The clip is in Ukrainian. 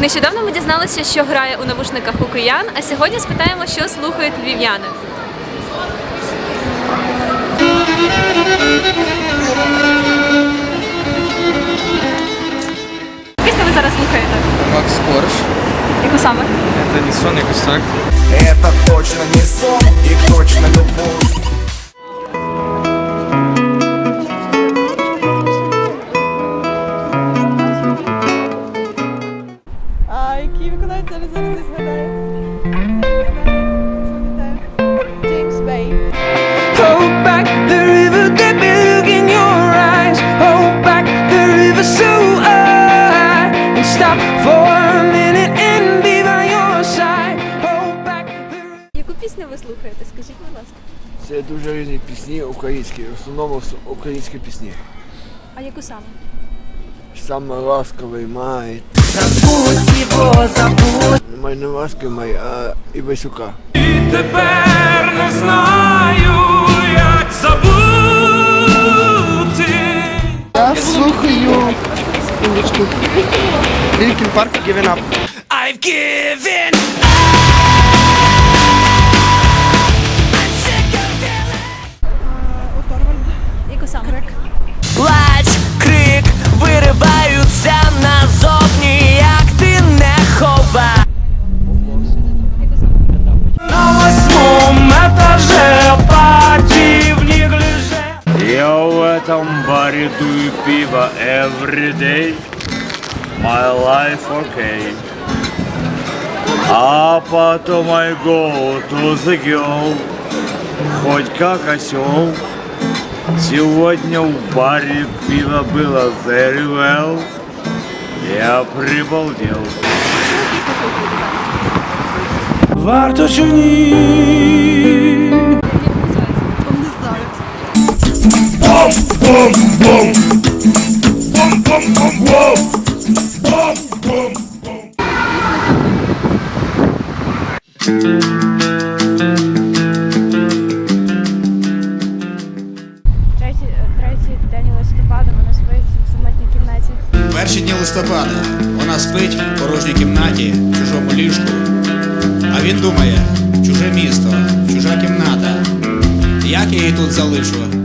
Нещодавно ми дізналися, що грає у навушниках у киян, а сьогодні спитаємо, що слухають львів'яни. Пісню ви зараз слухаєте? Макс Корж. Яку саме? Это не сон, якось так. Это точно не сон и точно зараз зараз згадаю? Не знаю, не пам'ятаю. Джеймс Бей. Hold back the river that be in your eyes. Hold back the river so I and stop for a minute and be by your side. Hold back the river. Яку пісню ви слухаєте? Скажіть, будь ласка. Це дуже різні пісні українські, в основному с- українські пісні. А яку саме? Саме ласковий май. Май не маски май, а Івасюка. Тепер не знаю, як забути. Я слухаю Лінкін Парк Given Up. I've given У этом баре дую пиво every day. My life okay. А потом I go to the girl. Хоть как осел. Сегодня в баре пиво было very well. Я прибалдел. Варто чи ні? Не знаю. Третій, третій день листопада вона спить в самотній кімнаті. Перші дні листопада вона спить в порожній кімнаті, в чужому ліжку. А він думає, чуже місто, чужа кімната. Як я її тут залишу?